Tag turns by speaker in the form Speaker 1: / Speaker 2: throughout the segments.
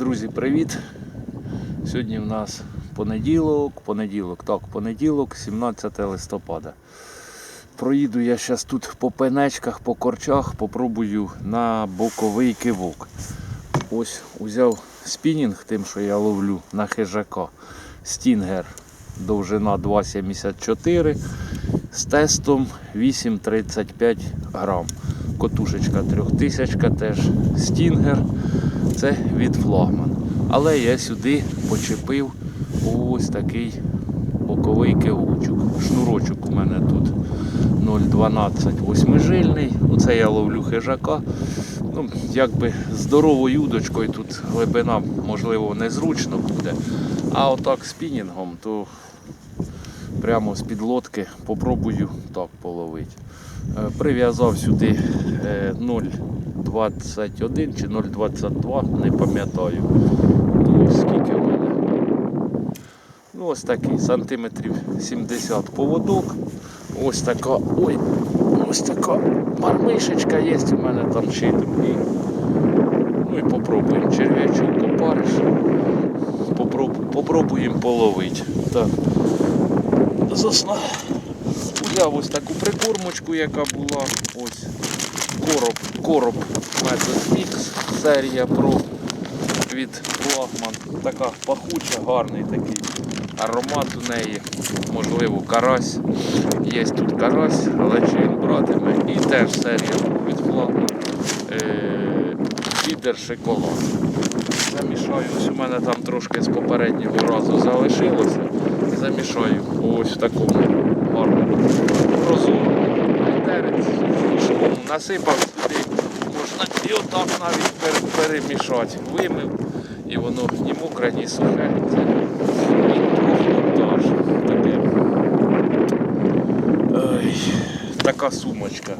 Speaker 1: Друзі, привіт! Сьогодні в нас понеділок, понеділок, так, понеділок, 17 листопада. Проїду я зараз тут по пенечках, по корчах, попробую на боковий кивок. Ось узяв спінінг, тим, що я ловлю на хижака. Стінгер довжина 2,74 з тестом 8,35 грам. Котушечка 3000 теж стінгер. Це від флагман. Але я сюди почепив ось такий боковий кивочок. Шнурочок у мене тут 0,12 восьмижильний. Оце я ловлю хижака. Ну, якби здоровою удочкою тут глибина, можливо, незручно буде. А отак спінінгом, то прямо з під лодки попробую так половити. Е, Прив'язав сюди е, 0,21 чи 0,22, не пам'ятаю. Ну, скільки в мене. Ну, ось такий сантиметрів 70 поводок. Ось така, ой, ось така мармишечка є у мене там ще й другий. Ну і попробуємо черв'ячок опариш. Попроб, попробуємо половити. Так. Засна. Взяв ось таку прикормочку, яка була. Ось короб, короб Method Mix, серія Pro від флагман. Така пахуча, гарний такий аромат у неї. Можливо, карась. Є тут карась, але чи він братиме. І теж серія від флагман. Е- Фідер шоколад. Замішаю, ось у мене там трошки з попереднього разу залишилося. Замішаю ось в такому гарному прозорому терець. Насипав сюди. Можна і отак навіть перемішати. Вимив і воно ні мокре, ні сухе. Це профмонтаж. Така сумочка.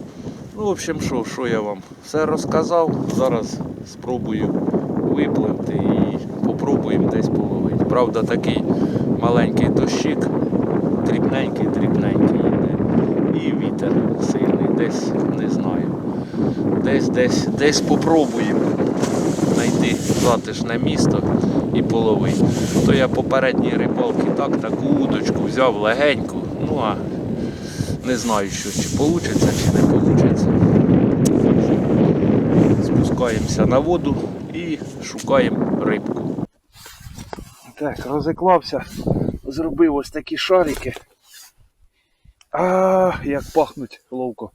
Speaker 1: Ну, в общем, що, що я вам все розказав. Зараз спробую випливти і попробуємо десь половити. Правда, такий маленький дощик, дрібненький, дрібненький йде. І вітер сильний, десь не знаю. Десь, десь, десь попробуємо знайти затишне місто і половити. То я попередній рибалки так таку удочку взяв легеньку. Ну а не знаю, що чи вийде, чи не вийде. Спускаємося на воду і шукаємо рибку. Так, розіклався, зробив ось такі шарики. А, як пахнуть ловко.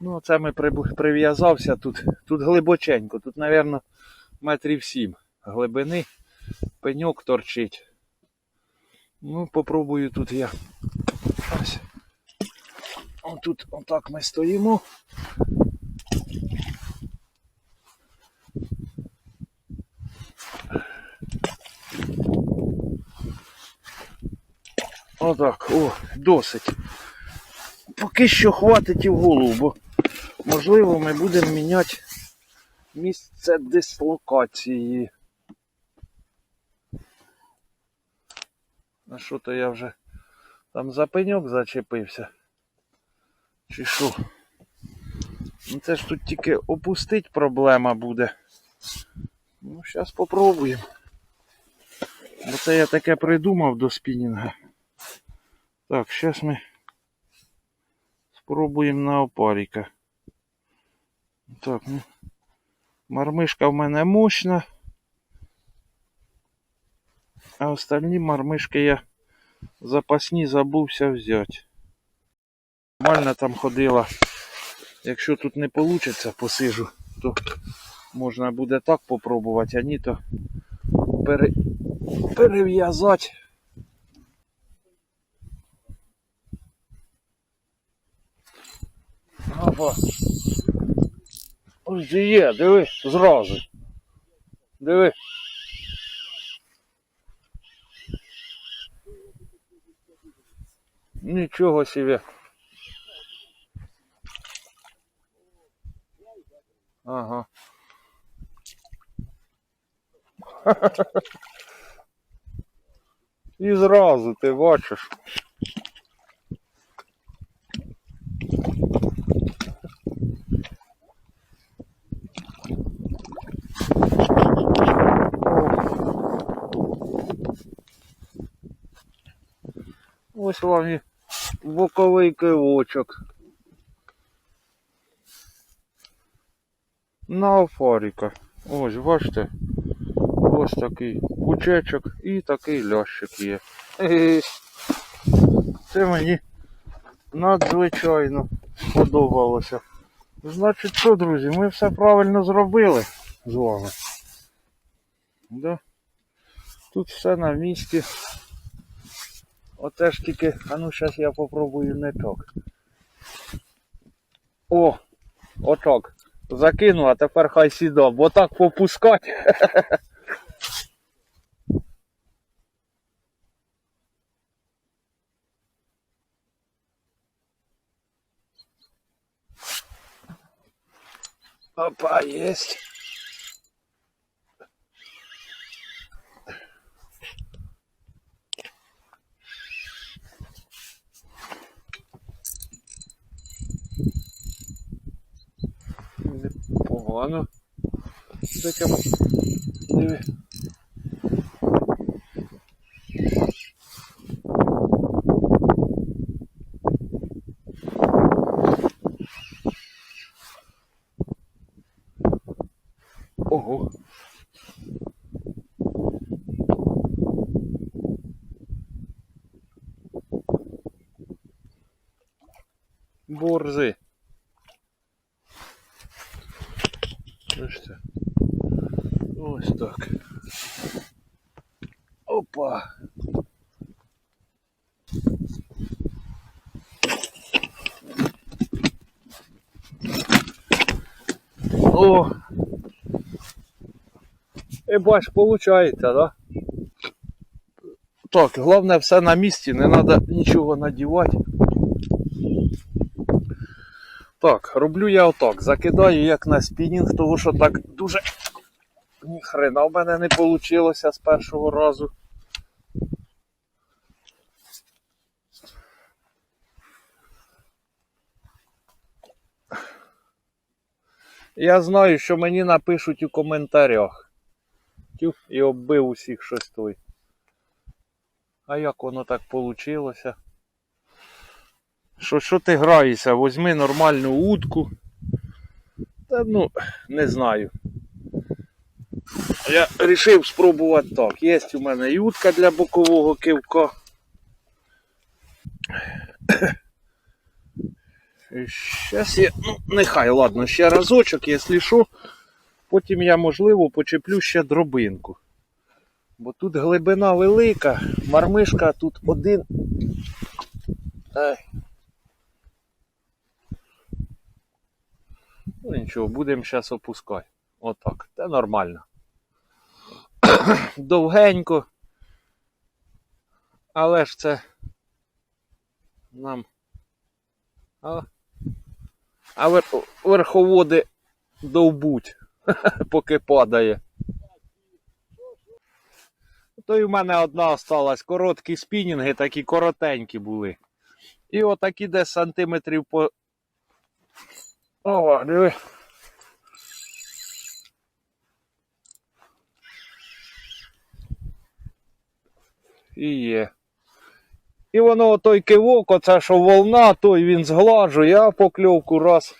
Speaker 1: Ну, це ми прив'язався тут. Тут глибоченько, тут, мабуть, метрів сім глибини. Пеньок торчить. Ну, попробую тут я. Ось. Отут отак ми стоїмо. Отак, о, досить. Поки що хватить і в голову, бо можливо ми будемо міняти місце дислокації. А що то я вже там за пеньок зачепився? Чи що? Ну це ж тут тільки опустить проблема буде. Ну, зараз попробуємо. Бо це я таке придумав до спінінга. Так, зараз ми спробуємо на опаріка. Так, ну. Мармишка в мене мощна. А остальні мармишки я запасні забувся взяти. Нормально там ходила. Якщо тут не вийде, посижу, то можна буде так попробувати, а ні то пере... перев'язати. Опа. Ось є, диви, зразу. Диви. Нічого собі. Ага. І зразу ти бачиш. Ось вам і боковий кивочок. На афаріка. Ось, бачите. Ось такий пучечок і такий лящик є. Це мені надзвичайно сподобалося. Значить що, друзі, ми все правильно зробили з вами. Да? Тут все на місці. Оце ж тільки, а ну зараз я попробую ниток. О! Отак. Закину, а тепер хай сіда, бо так попускати. Опа, есть. Непогано. Таке. Диви. Ого. Борзи. Бачите? Ось так. Опа. О! І бач, виходить, да? Так, головне все на місці, не треба нічого надівати. Так, роблю я отак. Закидаю як на спінінг, тому що так дуже ні хрена в мене не вийшло з першого разу. Я знаю, що мені напишуть у коментарях. Тю, і оббив усіх щось той. А як воно так вийшло? Що, що ти граєшся? Возьми нормальну утку. Та ну, не знаю. Я вирішив спробувати так. Є у мене і утка для бокового кивка. Зараз я, ну, нехай, ладно, ще разочок, якщо що, потім я, можливо, почеплю ще дробинку. Бо тут глибина велика, мармишка тут один. Ну нічого, будемо зараз опускати. Отак. Це нормально. Довгенько. Але ж це нам. А, а вер... верховоди довбуть, поки падає. То й в мене одна осталась. Короткі спінінги, такі коротенькі були. І отакі десь сантиметрів по. О, диви. І є. І воно той кивок, оце що волна, той він зглажує, а покльовку раз.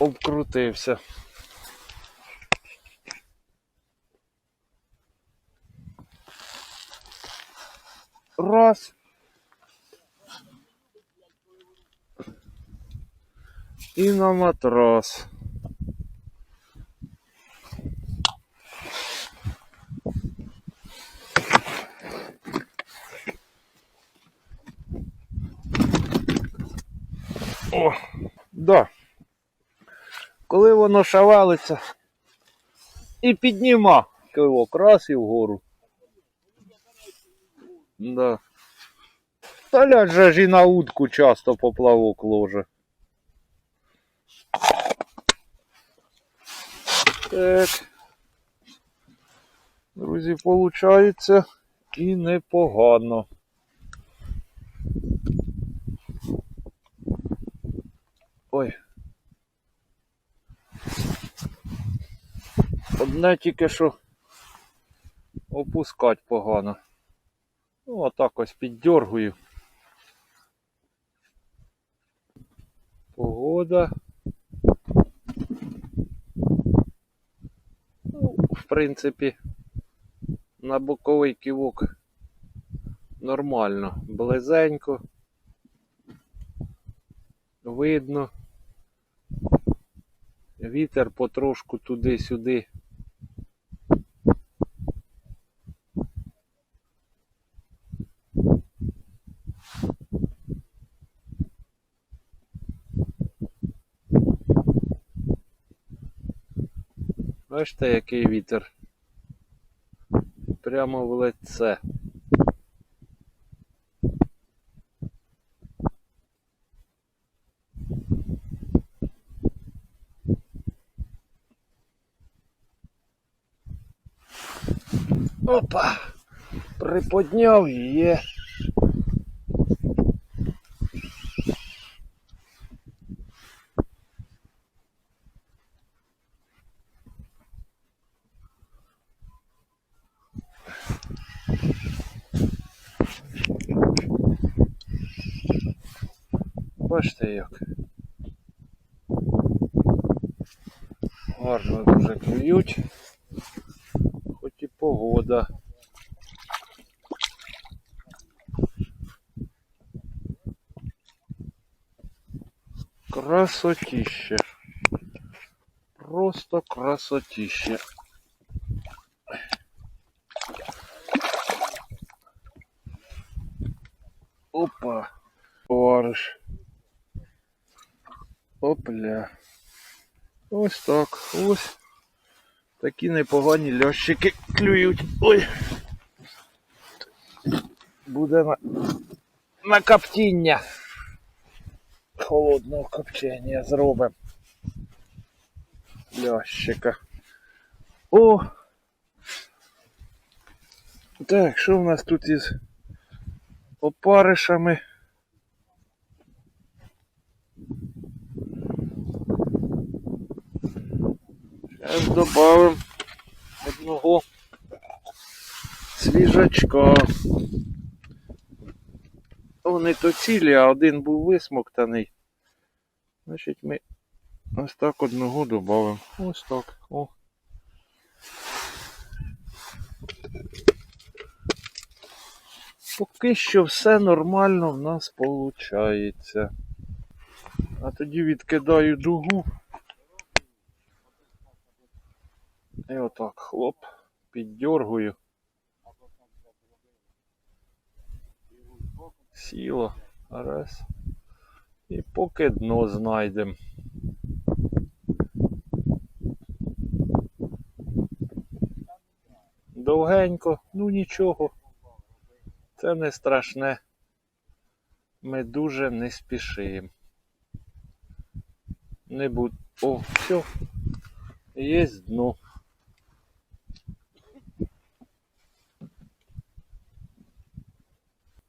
Speaker 1: Обкрутився. Раз. І на матрас. коли воно шавалиться і підніма кивок раз і вгору. Да. Та лядь же ж і на утку часто поплавок ложе. Так. Друзі, виходить і непогано. Ой. Одне тільки що опускати погано. Ну, отак ось піддергую. Погода. Ну, в принципі, на боковий ківок нормально, близенько. Видно. Вітер потрошку туди-сюди. Бачите, який вітер. Прямо в лице. Опа! Приподняв є. Бачите як. Гарно дуже клюють. Хоч і погода. Красотіще. Просто красотіще. Опа. Товариш. Опля. Ось так. Ось. Такі непогані лящики клюють. Ой. Буде на, на коптіння. Холодного копчення зробимо. Лящика. О! Так, що в нас тут із опаришами? Додамо одного свіжачка. Вони то цілі, а один був висмоктаний. Значить ми ось так одного додамо. Ось так. О. Поки що все нормально в нас виходить. А тоді відкидаю дугу. І отак, хлоп, піддергую. Сіло. Раз. І поки дно знайдемо. Довгенько, ну нічого. Це не страшне. Ми дуже не спішимо. Не буд... О, все. Є дно.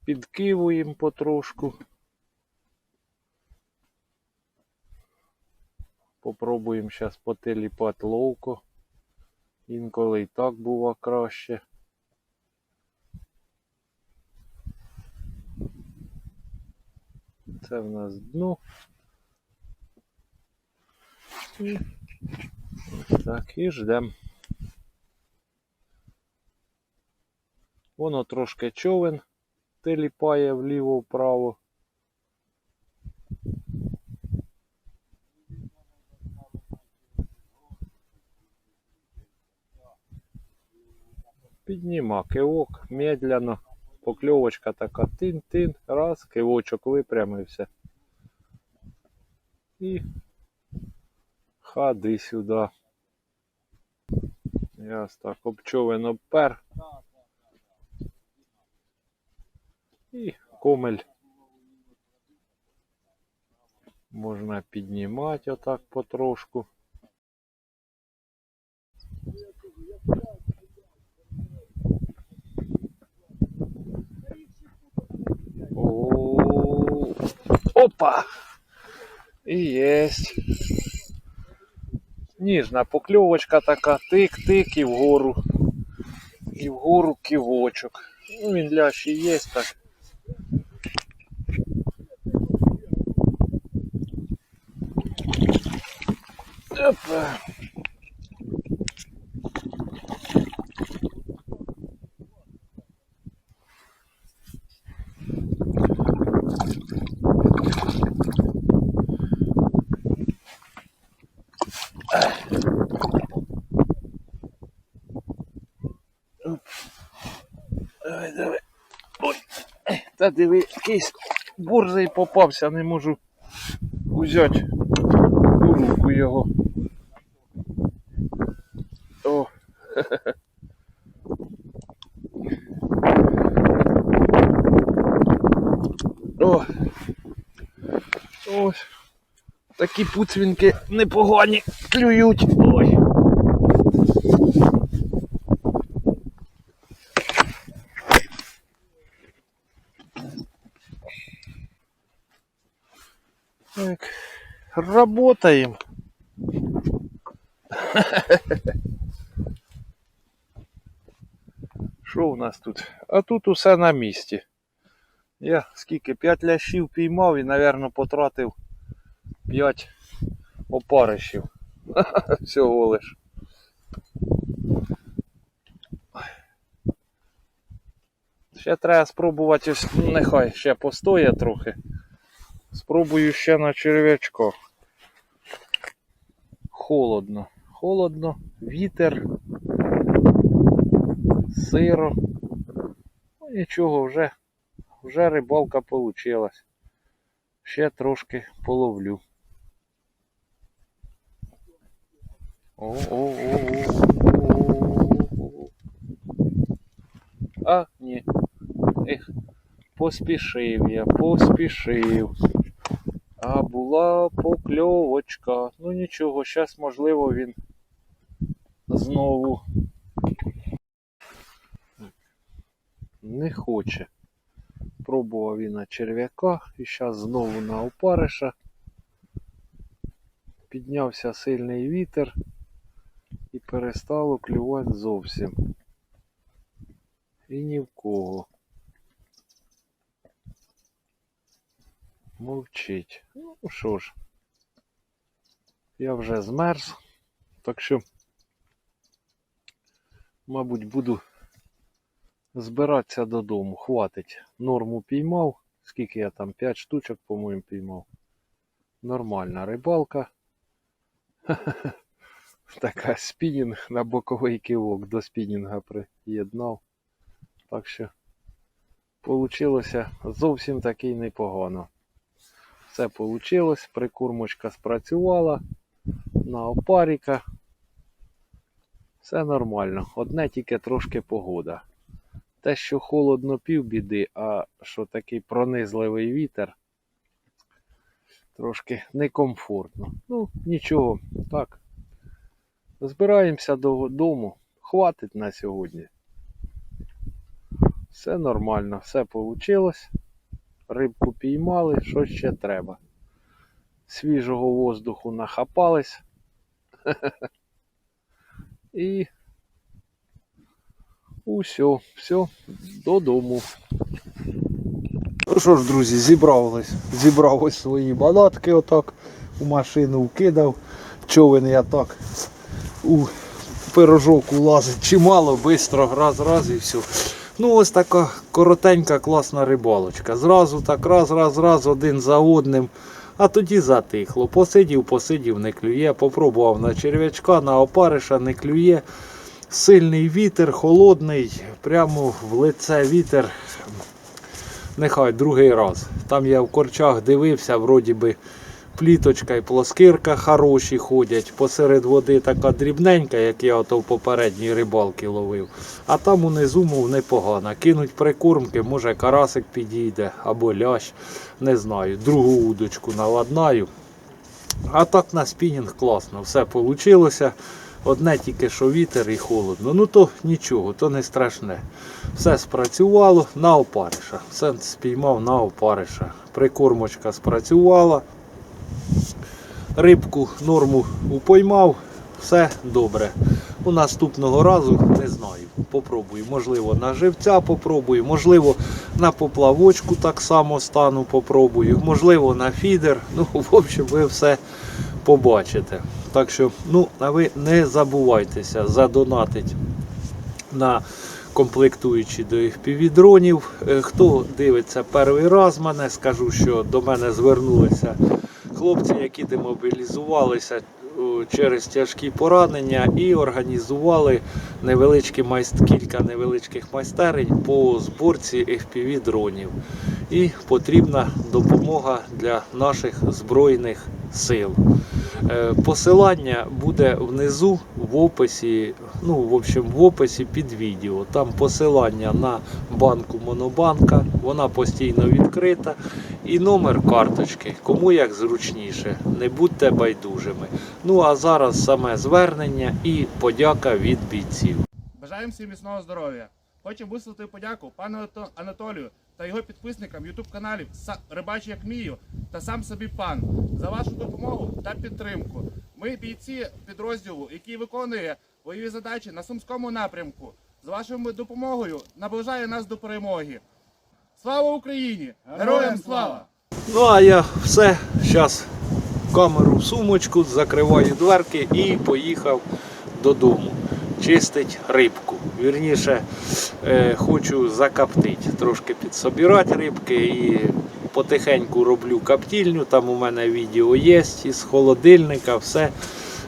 Speaker 1: Підкивуємо потрошку. Попробуємо зараз потиліпати ловко. Інколи і так було краще. Це в нас дно. І ось так, і ждемо. Воно трошки човен теліпає вліво-вправо. Підніма кивок медленно. Покльовочка така тин-тин, раз, кивочок випрямився. І ходи сюди. Яс так обчовен обпер. І комель можна піднімати отак потрошку. О, опа! І єсть. Ніжна покльовочка така, тик-тик і вгору. І вгору кивочок. Ну, він лящий є так. Опа. Давай, давай. Ой. Та диви, якийсь борзий попався, не можу взяти у його. О. О. Ось. Такі пуцвінки непогані клюють. Ой. Так, работаем. Що у нас тут? А тут усе на місці. Я скільки 5 лящів піймав і, напевно, потратив 5 опаришів. Всього лиш. Ще треба спробувати ось, ну, нехай ще постоє трохи. Спробую ще на черв'ячко. Холодно. Холодно, вітер, сиро. Ну нічого, вже, вже рибалка получилась. Ще трошки половлю. О-о-о-о-о-о. А, ні. Ех, поспішив я, поспішив. А була покльовочка. Ну нічого, зараз можливо він знову не хоче. Пробував він на черв'яка і зараз знову на опариша. Піднявся сильний вітер і перестало клювати зовсім. І ні в кого. Мовчить. Ну що ж, я вже змерз, так що, мабуть, буду збиратися додому. Хватить. Норму піймав. Скільки я там? 5 штучок, по-моєму, піймав. Нормальна рибалка. Така спінінг на боковий кивок до спінінга приєднав. Так що получилося зовсім таки непогано. Все вийшло, прикормочка спрацювала на опаріка. Все нормально. Одне тільки трошки погода. Те, що холодно півбіди, а що такий пронизливий вітер, трошки некомфортно. Ну, нічого, так. Збираємося додому. Хватить на сьогодні. Все нормально, все вийшло. Рибку піймали, що ще треба. Свіжого воздуху нахапались. І усе, все, додому. Ну що ж, друзі, зібрались. Зібрав свої балатки отак у машину вкидав. Човен я так у пирожок улазить чимало, швидко, раз, раз і все. Ну, ось така коротенька, класна рибалочка. Зразу так, раз, раз, раз, один за одним. А тоді затихло. Посидів, посидів, не клює. Попробував на черв'ячка, на опариша не клює. Сильний вітер, холодний, прямо в лице вітер. Нехай другий раз. Там я в корчах дивився, вроді би пліточка і плоскирка хороші ходять. Посеред води така дрібненька, як я ото в попередній рибалки ловив. А там унизу, мов непогано. Кинуть прикормки, може карасик підійде або лящ, не знаю. Другу удочку наладнаю. А так на спінінг класно, все вийшло. Одне тільки що вітер і холодно. Ну то нічого, то не страшне. Все спрацювало на опариша. Все спіймав на опариша. Прикормочка спрацювала. Рибку норму упоймав, все добре. У наступного разу не знаю. Попробую. Можливо, на живця попробую, можливо, на поплавочку так само стану, попробую, можливо, на фідер. Ну, в общем, ви все побачите. Так що, ну, а ви не забувайтеся задонатить на комплектуючі до FPV-дронів. Е, Хто дивиться перший раз мене, скажу, що до мене звернулися хлопці, які демобілізувалися через тяжкі поранення і організували невеличкі майст... кілька невеличких майстерень по зборці FPV-дронів. І потрібна допомога для наших збройних сил. Е, Посилання буде внизу в описі, ну, в общем, в описі під відео. Там посилання на банку Монобанка, вона постійно відкрита. І номер карточки, кому як зручніше, не будьте байдужими. Ну а зараз саме звернення і подяка від бійців.
Speaker 2: Бажаємо всім міцного здоров'я. Хочемо висловити подяку пану Анатолію та його підписникам YouTube каналів Са- Рибач як мію та сам собі пан за вашу допомогу та підтримку. Ми бійці підрозділу, який виконує бойові задачі на сумському напрямку. З вашою допомогою наближає нас до перемоги. Слава Україні! Героям слава!
Speaker 1: Ну а я все, зараз камеру в сумочку, закриваю дверки і поїхав додому. Чистить рибку. Вірніше, е, хочу закоптити, трошки підсобирати рибки і потихеньку роблю коптильню. Там у мене відео є із холодильника, все,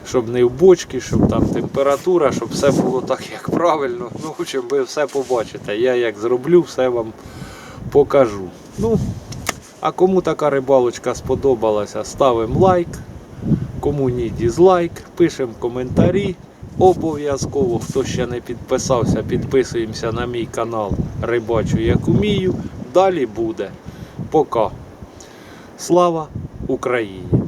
Speaker 1: щоб не в бочці, щоб там температура, щоб все було так, як правильно. Ну, общем, ви все побачите. Я як зроблю, все вам покажу. Ну, а кому така рибалочка сподобалася, ставимо лайк. Кому ні, дізлайк, пишемо коментарі. Обов'язково, хто ще не підписався, підписуємося на мій канал Рибачу як умію. Далі буде. Пока. Слава Україні!